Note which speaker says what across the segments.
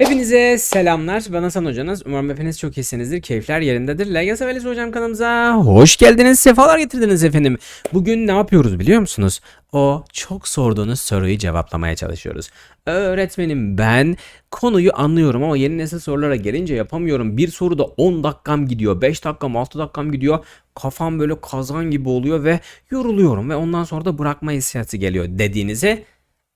Speaker 1: Hepinize selamlar. Ben Hasan Hocanız. Umarım hepiniz çok iyisinizdir. Keyifler yerindedir. LGS Velisi Hocam kanalımıza hoş geldiniz. Sefalar getirdiniz efendim. Bugün ne yapıyoruz biliyor musunuz? O çok sorduğunuz soruyu cevaplamaya çalışıyoruz. Öğretmenim ben konuyu anlıyorum ama yeni nesil sorulara gelince yapamıyorum. Bir soruda 10 dakikam gidiyor, 5 dakikam, 6 dakikam gidiyor. Kafam böyle kazan gibi oluyor ve yoruluyorum ve ondan sonra da bırakma hissiyatı geliyor dediğinize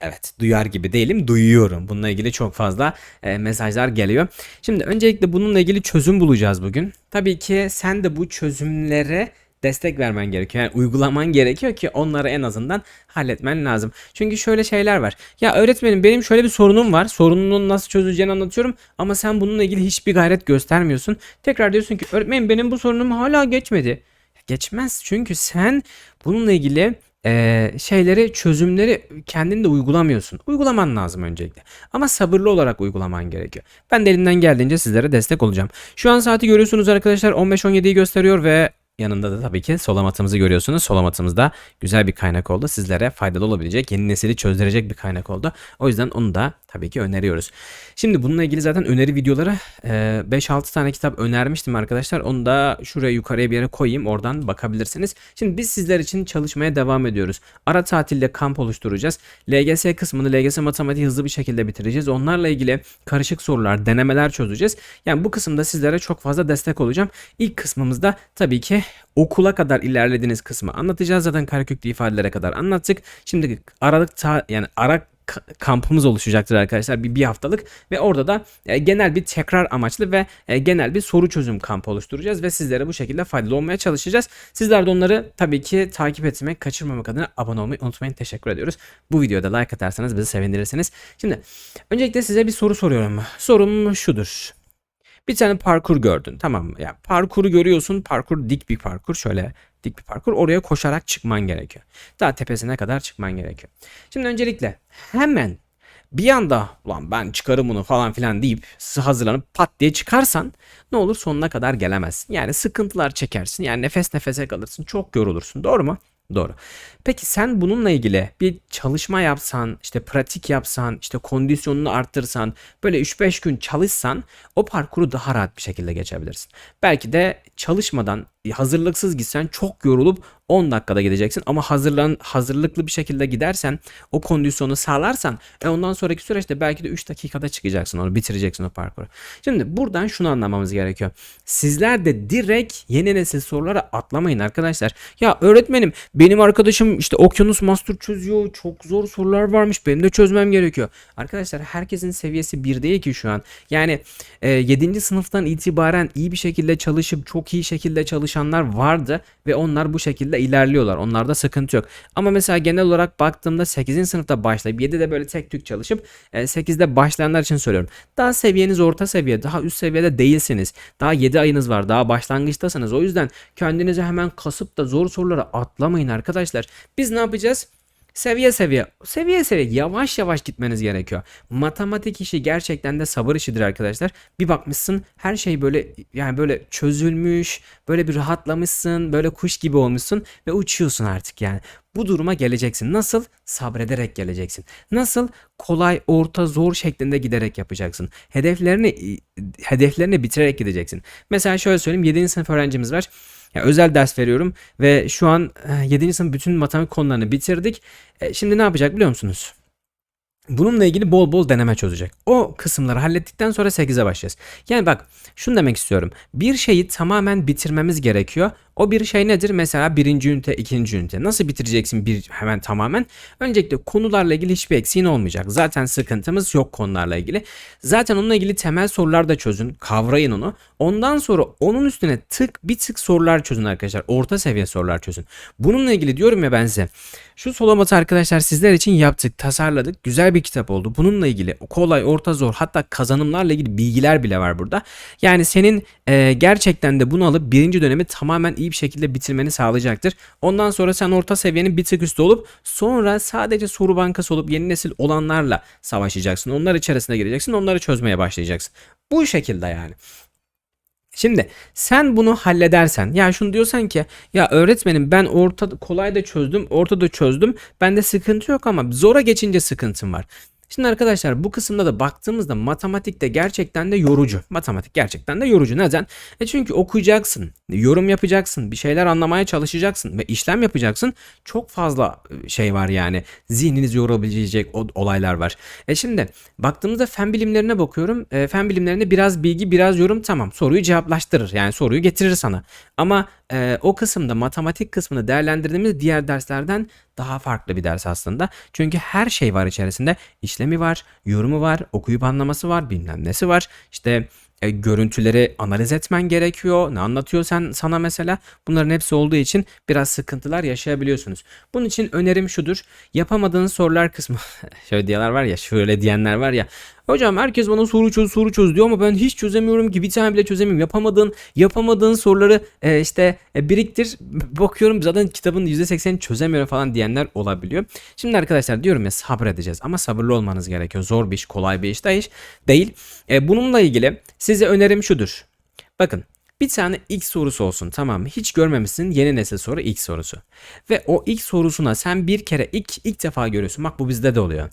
Speaker 1: Evet, duyar gibi değilim, duyuyorum. Bununla ilgili çok fazla e, mesajlar geliyor. Şimdi öncelikle bununla ilgili çözüm bulacağız bugün. Tabii ki sen de bu çözümlere destek vermen gerekiyor. Yani uygulaman gerekiyor ki onları en azından halletmen lazım. Çünkü şöyle şeyler var. Ya öğretmenim benim şöyle bir sorunum var. Sorununun nasıl çözüleceğini anlatıyorum ama sen bununla ilgili hiçbir gayret göstermiyorsun. Tekrar diyorsun ki öğretmenim benim bu sorunum hala geçmedi. Geçmez çünkü sen bununla ilgili e, şeyleri, çözümleri kendin de uygulamıyorsun. Uygulaman lazım öncelikle. Ama sabırlı olarak uygulaman gerekiyor. Ben de elimden geldiğince sizlere destek olacağım. Şu an saati görüyorsunuz arkadaşlar 15-17'yi gösteriyor ve yanında da tabii ki solamatımızı görüyorsunuz. Solamatımız da güzel bir kaynak oldu. Sizlere faydalı olabilecek, yeni nesili çözdürecek bir kaynak oldu. O yüzden onu da tabii ki öneriyoruz. Şimdi bununla ilgili zaten öneri videoları e, 5-6 tane kitap önermiştim arkadaşlar. Onu da şuraya yukarıya bir yere koyayım. Oradan bakabilirsiniz. Şimdi biz sizler için çalışmaya devam ediyoruz. Ara tatilde kamp oluşturacağız. LGS kısmını LGS matematiği hızlı bir şekilde bitireceğiz. Onlarla ilgili karışık sorular, denemeler çözeceğiz. Yani bu kısımda sizlere çok fazla destek olacağım. İlk kısmımızda tabii ki okula kadar ilerlediğiniz kısmı anlatacağız. Zaten kareköklü ifadelere kadar anlattık. Şimdi aralık ta, yani ara kampımız oluşacaktır arkadaşlar bir, bir haftalık ve orada da e, genel bir tekrar amaçlı ve e, genel bir soru çözüm kampı oluşturacağız ve sizlere bu şekilde faydalı olmaya çalışacağız. Sizler de onları tabii ki takip etmek, kaçırmamak adına abone olmayı unutmayın. Teşekkür ediyoruz. Bu videoda like atarsanız bizi sevindirirsiniz. Şimdi öncelikle size bir soru soruyorum. Sorum şudur. Bir tane parkur gördün tamam mı? Ya parkuru görüyorsun. Parkur dik bir parkur. Şöyle dik bir parkur. Oraya koşarak çıkman gerekiyor. Daha tepesine kadar çıkman gerekiyor. Şimdi öncelikle hemen bir anda ulan ben çıkarım bunu falan filan deyip hazırlanıp pat diye çıkarsan ne olur sonuna kadar gelemezsin. Yani sıkıntılar çekersin. Yani nefes nefese kalırsın. Çok yorulursun. Doğru mu? Doğru. Peki sen bununla ilgili bir çalışma yapsan, işte pratik yapsan, işte kondisyonunu arttırsan, böyle 3-5 gün çalışsan o parkuru daha rahat bir şekilde geçebilirsin. Belki de çalışmadan hazırlıksız gitsen çok yorulup 10 dakikada gideceksin ama hazırlan hazırlıklı bir şekilde gidersen o kondisyonu sağlarsan e ondan sonraki süreçte belki de 3 dakikada çıkacaksın onu bitireceksin o parkuru. Şimdi buradan şunu anlamamız gerekiyor. Sizler de direkt yeni nesil sorulara atlamayın arkadaşlar. Ya öğretmenim benim arkadaşım işte okyanus master çözüyor. Çok zor sorular varmış. Benim de çözmem gerekiyor. Arkadaşlar herkesin seviyesi bir değil ki şu an. Yani e, 7. sınıftan itibaren iyi bir şekilde çalışıp çok iyi şekilde çalışanlar vardı ve onlar bu şekilde ilerliyorlar. Onlarda sıkıntı yok. Ama mesela genel olarak baktığımda 8. sınıfta başlayıp 7'de böyle tek tük çalışıp e, 8'de başlayanlar için söylüyorum. Daha seviyeniz orta seviye, daha üst seviyede değilsiniz. Daha 7 ayınız var, daha başlangıçtasınız. O yüzden kendinizi hemen kasıp da zor sorulara atlamayın arkadaşlar. Biz ne yapacağız? Seviye seviye, seviye seviye yavaş yavaş gitmeniz gerekiyor. Matematik işi gerçekten de sabır işidir arkadaşlar. Bir bakmışsın her şey böyle yani böyle çözülmüş, böyle bir rahatlamışsın, böyle kuş gibi olmuşsun ve uçuyorsun artık yani. Bu duruma geleceksin. Nasıl? Sabrederek geleceksin. Nasıl? Kolay, orta, zor şeklinde giderek yapacaksın. Hedeflerini hedeflerini bitirerek gideceksin. Mesela şöyle söyleyeyim 7. sınıf öğrencimiz var. Ya özel ders veriyorum ve şu an 7. sınıf bütün matematik konularını bitirdik. E, Şimdi ne yapacak biliyor musunuz? Bununla ilgili bol bol deneme çözecek. O kısımları hallettikten sonra 8'e başlayacağız. Yani bak şunu demek istiyorum. Bir şeyi tamamen bitirmemiz gerekiyor. O bir şey nedir? Mesela birinci ünite, ikinci ünite. Nasıl bitireceksin bir hemen tamamen? Öncelikle konularla ilgili hiçbir eksiğin olmayacak. Zaten sıkıntımız yok konularla ilgili. Zaten onunla ilgili temel sorular da çözün. Kavrayın onu. Ondan sonra onun üstüne tık bir tık sorular çözün arkadaşlar. Orta seviye sorular çözün. Bununla ilgili diyorum ya ben size. Şu solamatı arkadaşlar sizler için yaptık, tasarladık. Güzel bir kitap oldu. Bununla ilgili kolay, orta, zor hatta kazanımlarla ilgili bilgiler bile var burada. Yani senin e, gerçekten de bunu alıp birinci dönemi tamamen iyi bir şekilde bitirmeni sağlayacaktır. Ondan sonra sen orta seviyenin bir tık üstü olup sonra sadece soru bankası olup yeni nesil olanlarla savaşacaksın. Onlar içerisine gireceksin. Onları çözmeye başlayacaksın. Bu şekilde yani. Şimdi sen bunu halledersen ya şunu diyorsan ki ya öğretmenim ben orta kolay da çözdüm ortada çözdüm bende sıkıntı yok ama zora geçince sıkıntım var. Şimdi arkadaşlar bu kısımda da baktığımızda matematikte gerçekten de yorucu. Matematik gerçekten de yorucu. Neden? E çünkü okuyacaksın, yorum yapacaksın, bir şeyler anlamaya çalışacaksın ve işlem yapacaksın. Çok fazla e, şey var yani. Zihninizi yorabilecek olaylar var. E şimdi baktığımızda fen bilimlerine bakıyorum. E, fen bilimlerinde biraz bilgi, biraz yorum tamam. Soruyu cevaplaştırır. Yani soruyu getirir sana. Ama e, o kısımda matematik kısmını değerlendirdiğimiz diğer derslerden daha farklı bir ders aslında. Çünkü her şey var içerisinde. İşlemi var, yorumu var, okuyup anlaması var, bilmem nesi var. İşte e, görüntüleri analiz etmen gerekiyor. Ne anlatıyor sen sana mesela? Bunların hepsi olduğu için biraz sıkıntılar yaşayabiliyorsunuz. Bunun için önerim şudur. Yapamadığınız sorular kısmı. Şöyle diyorlar var ya, şöyle diyenler var ya. Hocam herkes bana soru çöz soru çöz diyor ama ben hiç çözemiyorum ki bir tane bile çözemiyorum. Yapamadığın yapamadığın soruları e, işte e, biriktir. Bakıyorum zaten kitabın %80'ini çözemiyorum falan diyenler olabiliyor. Şimdi arkadaşlar diyorum ya sabredeceğiz ama sabırlı olmanız gerekiyor. Zor bir iş, kolay bir iş değil. E, bununla ilgili size önerim şudur. Bakın bir tane ilk sorusu olsun tamam mı? Hiç görmemişsin yeni nesil soru ilk sorusu. Ve o ilk sorusuna sen bir kere ilk ilk defa görüyorsun. Bak bu bizde de oluyor.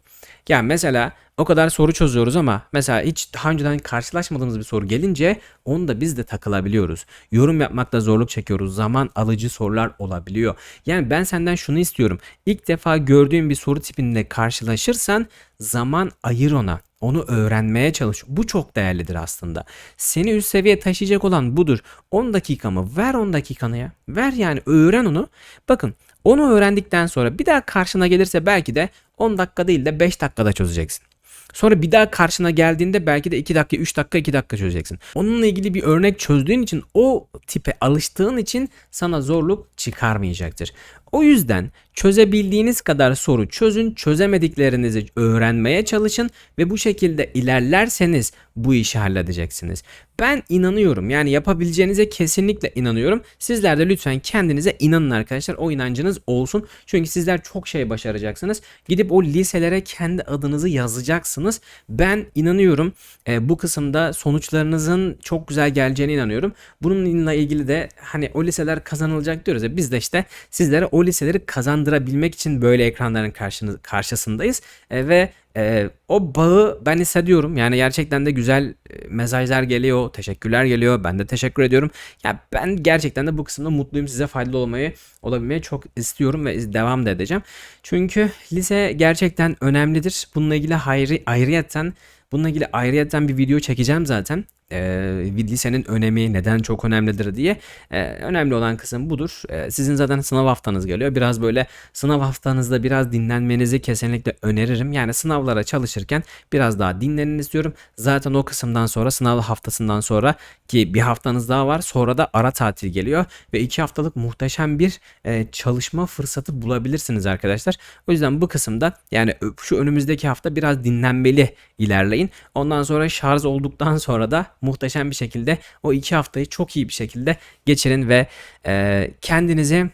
Speaker 1: Yani mesela o kadar soru çözüyoruz ama mesela hiç daha önceden karşılaşmadığımız bir soru gelince onu da biz de takılabiliyoruz. Yorum yapmakta zorluk çekiyoruz. Zaman alıcı sorular olabiliyor. Yani ben senden şunu istiyorum. İlk defa gördüğün bir soru tipinde karşılaşırsan zaman ayır ona. Onu öğrenmeye çalış. Bu çok değerlidir aslında. Seni üst seviye taşıyacak olan budur. 10 dakikamı ver 10 dakikanı ya. Ver yani öğren onu. Bakın onu öğrendikten sonra bir daha karşına gelirse belki de 10 dakika değil de 5 dakikada çözeceksin. Sonra bir daha karşına geldiğinde belki de 2 dakika, 3 dakika, 2 dakika çözeceksin. Onunla ilgili bir örnek çözdüğün için o tipe alıştığın için sana zorluk çıkarmayacaktır. O yüzden çözebildiğiniz kadar soru çözün, çözemediklerinizi öğrenmeye çalışın ve bu şekilde ilerlerseniz bu işi halledeceksiniz. Ben inanıyorum yani yapabileceğinize kesinlikle inanıyorum. Sizler de lütfen kendinize inanın arkadaşlar. O inancınız olsun. Çünkü sizler çok şey başaracaksınız. Gidip o liselere kendi adınızı yazacaksınız. Ben inanıyorum e, bu kısımda sonuçlarınızın çok güzel geleceğine inanıyorum. Bununla ilgili de hani o liseler kazanılacak diyoruz ya biz de işte sizlere o liseleri kazandırabilmek için böyle ekranların karşınız, karşısındayız. E, ve e, o bağı ben hissediyorum. Yani gerçekten de güzel e, mesajlar geliyor, teşekkürler geliyor. Ben de teşekkür ediyorum. Ya ben gerçekten de bu kısımda mutluyum. Size faydalı olmayı, olabilmeyi çok istiyorum ve devam da edeceğim. Çünkü lise gerçekten önemlidir. Bununla ilgili hayri, ayrıyetten Bununla ilgili ayrıyetten bir video çekeceğim zaten. Ee, lisenin önemi neden çok önemlidir diye. Ee, önemli olan kısım budur. Ee, sizin zaten sınav haftanız geliyor. Biraz böyle sınav haftanızda biraz dinlenmenizi kesinlikle öneririm. Yani sınavlara çalışırken biraz daha dinlenin istiyorum. Zaten o kısımdan sonra sınav haftasından sonra ki bir haftanız daha var. Sonra da ara tatil geliyor ve iki haftalık muhteşem bir e, çalışma fırsatı bulabilirsiniz arkadaşlar. O yüzden bu kısımda yani şu önümüzdeki hafta biraz dinlenmeli ilerleyin. Ondan sonra şarj olduktan sonra da muhteşem bir şekilde o iki haftayı çok iyi bir şekilde geçirin ve e, kendinizi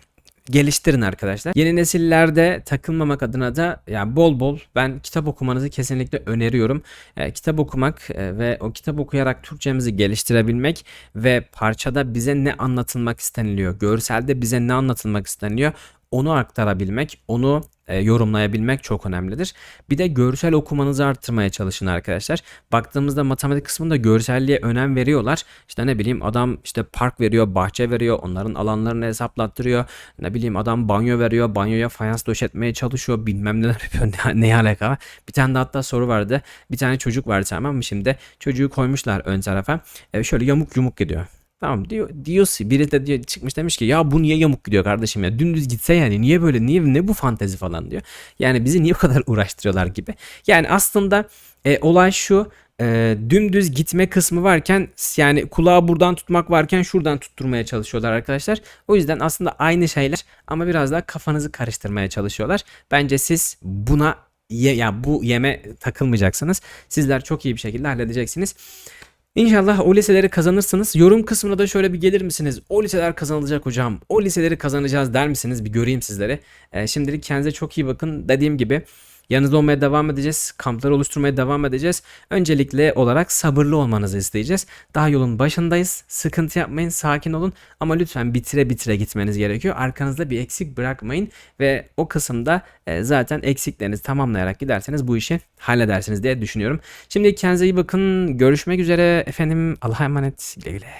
Speaker 1: geliştirin arkadaşlar. Yeni nesillerde takılmamak adına da yani bol bol ben kitap okumanızı kesinlikle öneriyorum. E, kitap okumak e, ve o kitap okuyarak Türkçemizi geliştirebilmek ve parçada bize ne anlatılmak isteniliyor, görselde bize ne anlatılmak isteniliyor onu aktarabilmek, onu e, yorumlayabilmek çok önemlidir. Bir de görsel okumanızı arttırmaya çalışın arkadaşlar. Baktığımızda matematik kısmında görselliğe önem veriyorlar. İşte ne bileyim adam işte park veriyor, bahçe veriyor, onların alanlarını hesaplattırıyor. Ne bileyim adam banyo veriyor, banyoya fayans döşetmeye çalışıyor, bilmem neler yapıyor. Ne, neye alaka? Bir tane de hatta soru vardı. Bir tane çocuk vardı tamam mı şimdi? Çocuğu koymuşlar ön tarafa. E, şöyle yamuk yumuk gidiyor. Tamam diyor diyorsa biri de diyor, çıkmış demiş ki ya bu niye yamuk gidiyor kardeşim ya dümdüz gitse yani niye böyle niye ne bu fantezi falan diyor. Yani bizi niye bu kadar uğraştırıyorlar gibi. Yani aslında e, olay şu e, dümdüz gitme kısmı varken yani kulağı buradan tutmak varken şuradan tutturmaya çalışıyorlar arkadaşlar. O yüzden aslında aynı şeyler ama biraz daha kafanızı karıştırmaya çalışıyorlar. Bence siz buna ya bu yeme takılmayacaksınız. Sizler çok iyi bir şekilde halledeceksiniz. İnşallah o liseleri kazanırsınız. Yorum kısmına da şöyle bir gelir misiniz? O liseler kazanılacak hocam. O liseleri kazanacağız der misiniz? Bir göreyim sizleri. Ee, şimdilik kendinize çok iyi bakın. Dediğim gibi Yanınızda olmaya devam edeceğiz. Kampları oluşturmaya devam edeceğiz. Öncelikle olarak sabırlı olmanızı isteyeceğiz. Daha yolun başındayız. Sıkıntı yapmayın, sakin olun ama lütfen bitire bitire gitmeniz gerekiyor. Arkanızda bir eksik bırakmayın ve o kısımda e, zaten eksiklerinizi tamamlayarak giderseniz bu işi halledersiniz diye düşünüyorum. Şimdi kendinize iyi bakın. Görüşmek üzere efendim. Allah'a emanet. Güle güle.